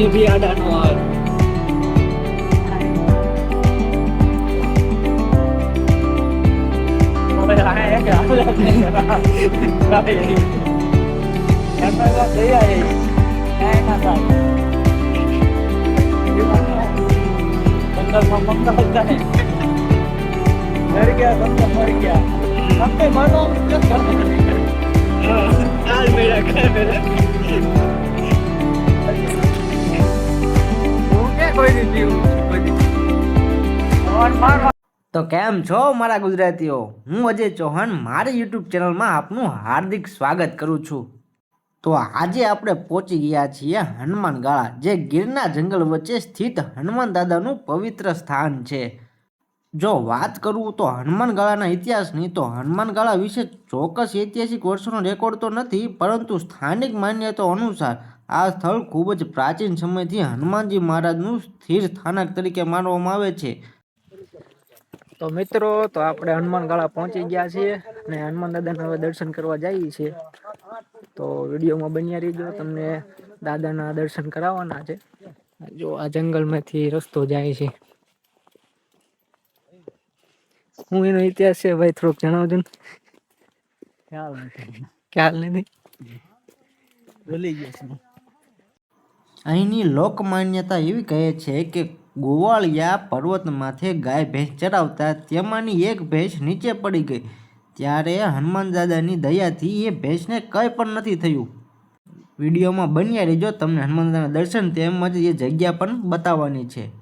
ઓ સિંહ બી આડાનો આવે હવે આ એક હાલત નહીં કાંઈ નહીં. એમાં વાત તો કેમ છો મારા ગુજરાતીઓ? હું અજય ચૌહાણ, મારી યુટ્યુબ ચેનલમાં આપનું હાર્દિક સ્વાગત કરું છું. તો આજે આપણે પહોંચી ગયા છીએ હનુમાન ગાળા, જે ગીરના જંગલ વચ્ચે સ્થિત હનુમાન દાદાનું પવિત્ર સ્થાન છે. જો વાત કરું તો હનુમાન ગાળાના ઇતિહાસની તો હનુમાન ગાળા વિશે ચોક્કસ ઐતિહાસિક વર્ષોનો રેકોર્ડ તો નથી, પરંતુ સ્થાનિક માન્યતાઓ અનુસાર આ સ્થળ ખૂબ જ પ્રાચીન સમયથી હનુમાનજી મહારાજનું સ્થિર સ્થાનક તરીકે માનવામાં આવે છે. તો મિત્રો તો આપણે હનુમાન ગાળા પહોંચી ગયા છીએ અને હનુમાન દાદાના હવે દર્શન કરવા જઈએ છીએ. તો વિડીયોમાં બન્યા રહીજો તમને દાદાના દર્શન કરાવવાના છે. જો આ જંગલમાંથી રસ્તો જાય છે. હું એનો ઇતિહાસ છે ભાઈ થોડોક જણાવજો ને. ખ્યાલ નથી. ખ્યાલ નથી? ભૂલી ગયો છું. અહીંની લોકમાન્યતા એવી કહે છે કે ગોવાળિયા પર્વત માથે ગાય ભેંસ ચરાવતા તેમાંની એક ભેંસ નીચે પડી ગઈ. ત્યારે હનુમાન દાદાની દયાથી એ ભેંસને કંઈ પણ નથી થયું. વિડીયોમાં બન્યા રહેજો, તમને હનુમાન દાદાના દર્શન તેમજ એ જગ્યા પણ બતાવવાની છે.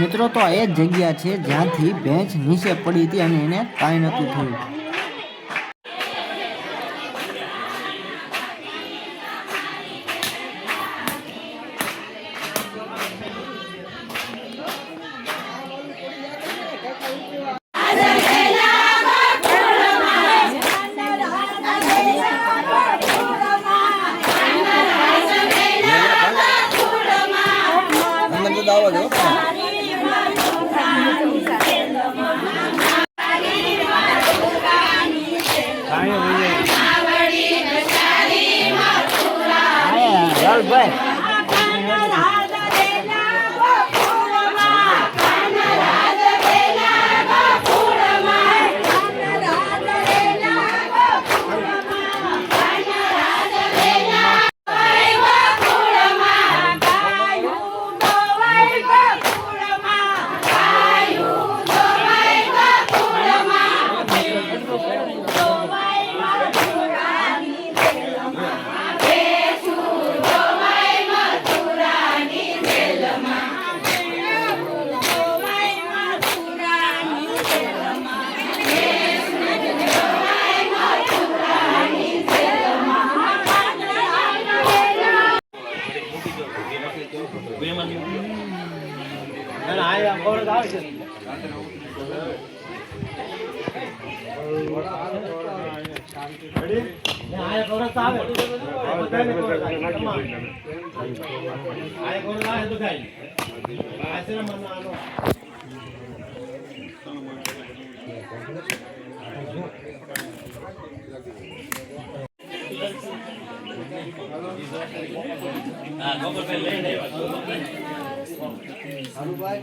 મિત્રો, તો એ જ જગ્યા છે જ્યાંથી ભેંસ નીચે પડી હતી અને એને કાંઈ નહોતું થયું. ગોગલ પે લઈ લેવા હરુભાઈ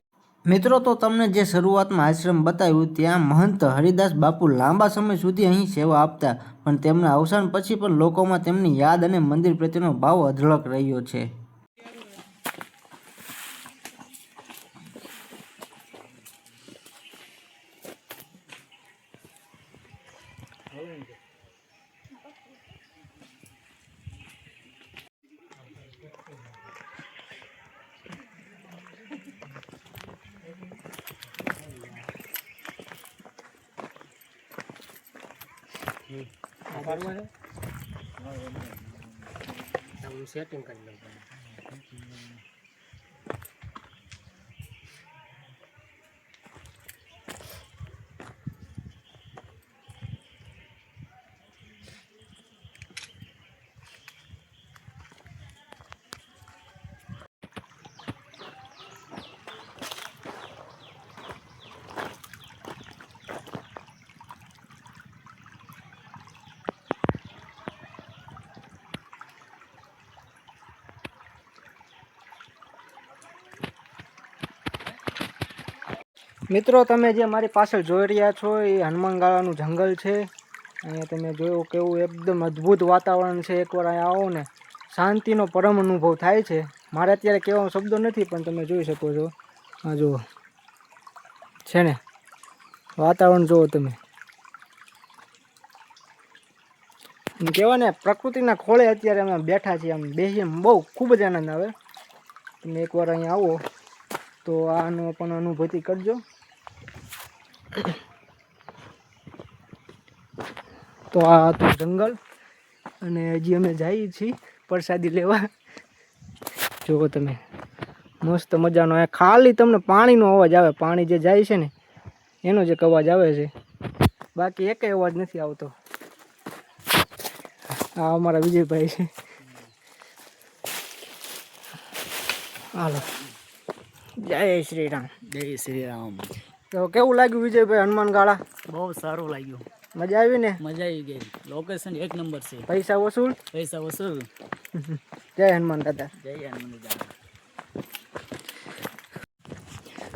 મિત્રો, તો તમને જે શરૂઆતમાં આશ્રમ બતાવ્યું, ત્યાં મહંત હરિદાસ બાપુ લાંબા સમય સુધી અહીં સેવા આપતા, પણ તેમના અવસાન પછી પણ લોકોમાં તેમની યાદ અને મંદિર પ્રત્યેનો ભાવ અઢળક રહ્યો છે. સેટિંગ કરી લઉં મિત્રો, તમે જે મારી પાછળ જોઈ રહ્યા છો, એ હનુમાનગાળાનું જંગલ છે. અહીંયા તમે જોયું કેવું એકદમ અદ્ભુત વાતાવરણ છે. એકવાર અહીંયા આવો ને, શાંતિનો પરમ અનુભવ થાય છે. મારે અત્યારે કહેવાનો શબ્દો નથી, પણ તમે જોઈ શકો છો. આ જુઓ. છે ને? વાતાવરણ જુઓ તમે. કહેવાય ને, પ્રકૃતિના ખોળે અત્યારે અમે બેઠા છીએ. આમ બેસીને બહુ ખૂબ જ આનંદ આવે. તમે એકવાર અહીંયા આવો, તો આનો પણ અનુભૂતિ કરજો. તો આ હતું જંગલ અને હજી અમે જઈએ છીએ પ્રસાદી લેવા. જુઓ તમે, મસ્ત મજાનો આ ખાલી તમને પાણીનો અવાજ આવે, પાણી જે જાય છે ને, એનો જ અવાજ આવે છે. બાકી એક અવાજ નથી આવતો. આ અમારા વિજયભાઈ છે. હાલો. જય શ્રી રામ. જય શ્રી રામ. તો કેવું લાગ્યું વિજયભાઈ હનુમાન ગાળા? બહુ સારું લાગ્યું. મજા આવી ને? મજા આવી ગઈ. લોકેશન એક નંબર છે. પૈસા વસૂલ? પૈસા વસૂલ. જય હનુમાન દાદા. જય હનુમાન દાદા.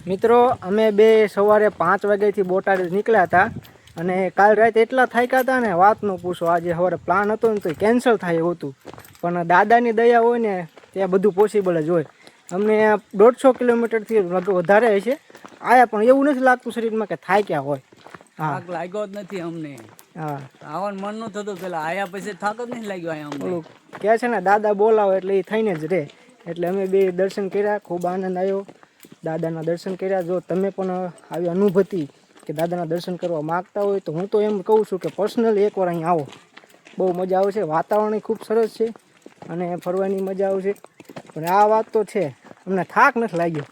મિત્રો અમે બે સવારે પાંચ વાગ્યાથી બોટાદ નીકળ્યા હતા અને કાલ રાતે એટલા થાક્યા હતા ને વાત ન પૂછો. આજે સવારે પ્લાન હતો ને તો કેન્સલ થાય એવું હતું. પણ દાદાની દયા હોય ને ત્યાં બધું પોસિબલ જ હોય. અમને દોઢસો કિલોમીટરથી વધારે હશે આયા પણ એવું નથી લાગતું શરીરમાં કે થાય ક્યાં હોય. થાક લાગ્યો જ નથી અમને. હા. આવવાનું મનનું થતું પેલા આયા પછી થાક જ નહીં લાગ્યો આયા અમને. કહે છે ને દાદા બોલાવો એટલે એ થઈને જ રહે એટલે અમે બે દર્શન કર્યા ખૂબ આનંદ આવ્યો દાદાના દર્શન કર્યા. જો તમે પણ આવી અનુભૂતિ કે દાદાના દર્શન કરવા માગતા હોય તો હું તો એમ કહું છું કે પર્સનલી એકવાર અહીં આવો. બહુ મજા આવશે વાતાવરણ ખૂબ સરસ છે. અને ફરવાની મજા આવશે. પણ આ વાત તો છે. અમને થાક નથી લાગ્યો.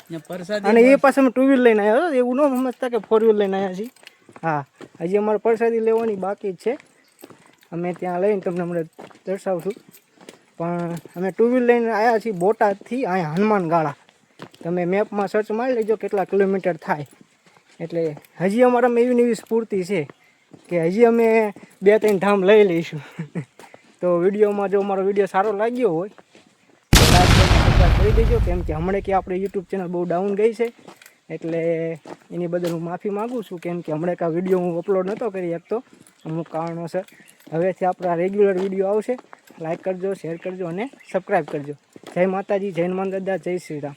અને એ પાસે અમે ટુ વ્હીલ લઈને આવ્યો. એવું ન સમજતા કે ફોર વ્હીલ લઈને આવ્યા છીએ. હા હજી અમારે પરસાદી લેવાની બાકી છે. અમે ત્યાં લઈને તમને હમણાં દર્શાવશું. પણ અમે ટુ વ્હીલ લઈને આવ્યા છીએ બોટાદથી અહીંયા હનુમાન ગાળા. તમે મેપમાં સર્ચ મારી લેજો કેટલા કિલોમીટર થાય. એટલે હજી અમારામાં એવી ને એવી સ્ફૂર્તિ છે કે હજી અમે બે ત્રણ ધામ લઈ લઈશું. તો વિડીયોમાં જો અમારો વીડિયો સારો લાગ્યો હોય, તો લાઈક કરી દેજો. કેમ કે હમણાં કે આપણે યુટ્યુબ ચેનલ બહુ ડાઉન ગઈ છે, એટલે એની બદલ હું માફી માગું છું. કેમ કે હમણાં કાં વીડિયો હું અપલોડ નહોતો કરી શકતો, અમુક કારણોસર હવેથી આપણા રેગ્યુલર વીડિયો આવશે. લાઈક કરજો શેર કરજો અને સબસ્ક્રાઈબ કરજો. જય માતાજી, જય હનુમાન દાદા, જય શ્રી રામ.